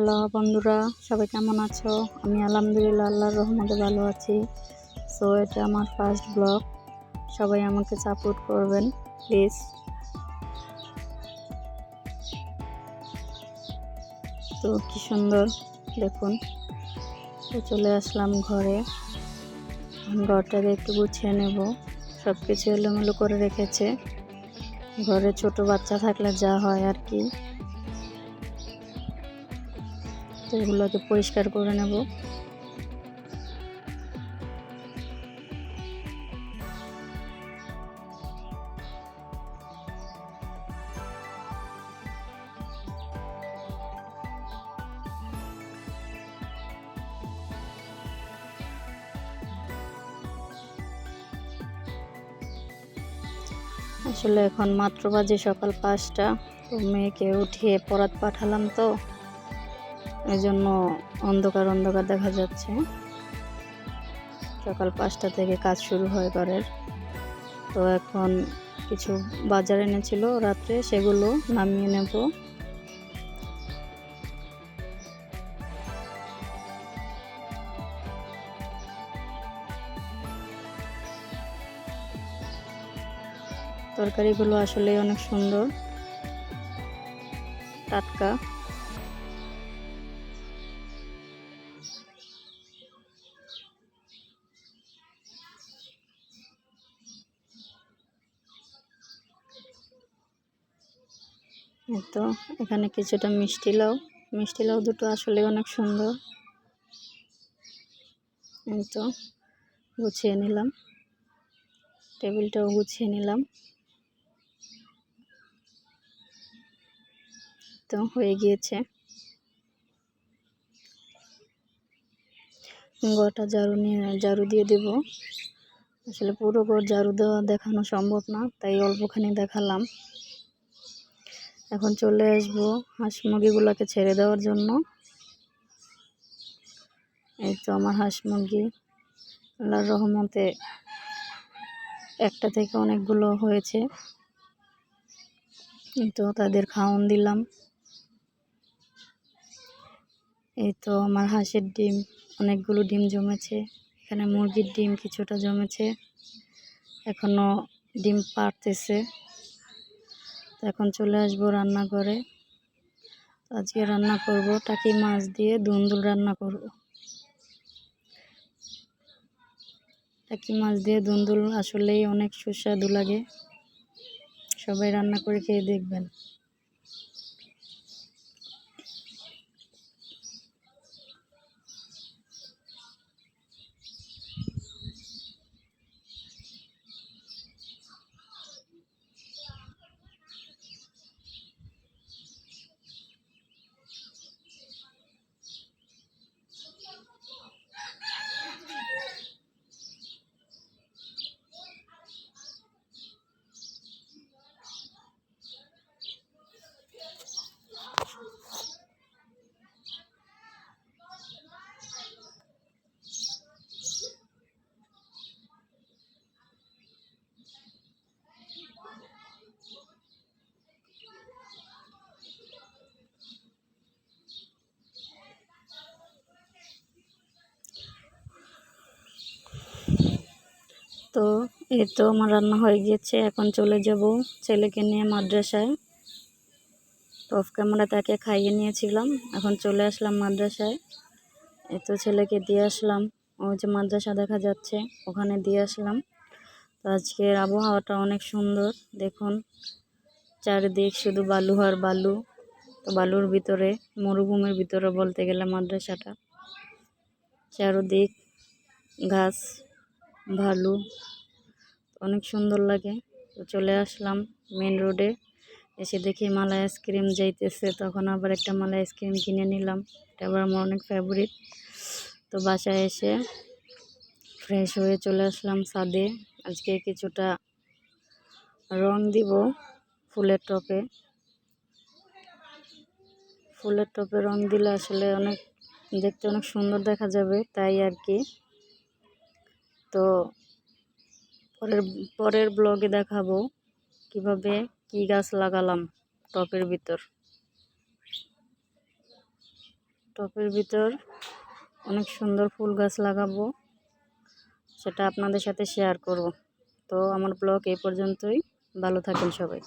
Hello বন্ধুরা, সবাই কেমন আছো? আমি আলহামদুলিল্লাহ, আল্লাহর রহমতে ভালো আছি। সো এটা আমার ফার্স্ট ব্লগ সবাই আমাকে সাপোর্ট করবেন প্লিজ তো কি সুন্দর, দেখুন। তো চলে আসলাম ঘরে। ঘরটাকে একটু গুছিয়ে নেব। সব কিছু এলোমেলো করে রেখেছে। ঘরে ছোট বাচ্চা থাকলে যা হয় আর কি। তো এগুলোকে পরিষ্কার করে নেব। আসলে এখন মাত্র বাজে সকাল পাঁচটা। তো মেয়েকে উঠিয়ে পড়াত পাঠালাম তো। এই জন্য অন্ধকার অন্ধকার দেখা যাচ্ছে। সকাল পাঁচটা থেকে কাজ শুরু হয় ঘরের। তো এখন কিছু বাজার এনেছিল রাত্রে, সেগুলো নামিয়ে নেব। তরকারিগুলো আসলে অনেক সুন্দর। টাটকা। তো, এখানে কিছুটা মিষ্টি লাউ। মিষ্টি লাউ দুটো আসলে অনেক সুন্দর। তো, গুছিয়ে নিলাম। টেবিলটাও গুছিয়ে নিলাম। তো, হয়ে গিয়েছে। ঘরটা ঝাড়ু নিয়ে, ঝাড়ু দিয়ে দেব। আসলে পুরো ঘর ঝাড়ু দেওয়া দেখানো সম্ভব না, তাই অল্পখানি দেখালাম। এখন চলে আসব হাঁস মুরগিগুলোকে ছেড়ে দেওয়ার জন্য। এই তো আমার হাঁস মুরগি, আল্লাহর রহমতে একটা থেকে অনেকগুলো হয়েছে। তো তাদের খাওয়ান দিলাম। এই তো আমার হাঁসের ডিম, অনেকগুলো ডিম জমেছে। এখানে মুরগির ডিম কিছুটা জমেছে। এখনও ডিম পারতেছে এখন চলে আসব রান্নাঘরে। আজকে রান্না করব টাকি মাছ দিয়ে দুন্দুল রান্না করব। টাকি মাছ দিয়ে দুন্দুল আসলেই অনেক সুস্বাদু লাগে। সবাই রান্না করে খেয়ে দেখবেন। তো এই তো আমার রান্না হয়ে গিয়েছে, এখন চলে যাব ছেলেকে নিয়ে মাদ্রাসায়। তো অফ ক্যামেরা তাকে খাইয়ে নিয়েছিলাম, এখন চলে আসলাম মাদ্রাসায়। এই তো ছেলেকে দিয়ে আসলাম, ও যে মাদ্রাসা দেখা যাচ্ছে, ওখানে দিয়ে আসলাম। তো আজকের আবহাওয়াটা অনেক সুন্দর, দেখুন। চারিদিক শুধু বালু আর বালু। তো বালুর ভিতরে, মরুভূমির ভিতরে বলতে গেলে মাদ্রাসাটা। চারদিক ঘাস ভালু। অনেক সুন্দর লাগে। তো চলে আসলাম মেন রোডে এসে দেখি মালাই আইসক্রিম যাইতেছে। তখন আবার একটা মালাই আইসক্রিম কিনে নিলাম। এটা আবার আমার অনেক ফেভারিট তো বাসায় এসে ফ্রেশ হয়ে চলে আসলাম ছাদে। আজকে কিছুটা রং দিব ফুলের টপে। ফুলের টপে রং দিলে আসলে অনেক, দেখতে অনেক সুন্দর দেখা যাবে, তাই আর কি। তো পরের পরের ব্লগে দেখাবো কীভাবে কি গাছ লাগালাম টপের ভিতর। টপের ভিতর অনেক সুন্দর ফুল গাছ লাগাবো, সেটা আপনাদের সাথে শেয়ার করব। তো আমার ব্লগ এই পর্যন্তই, ভালো থাকেন সবাই।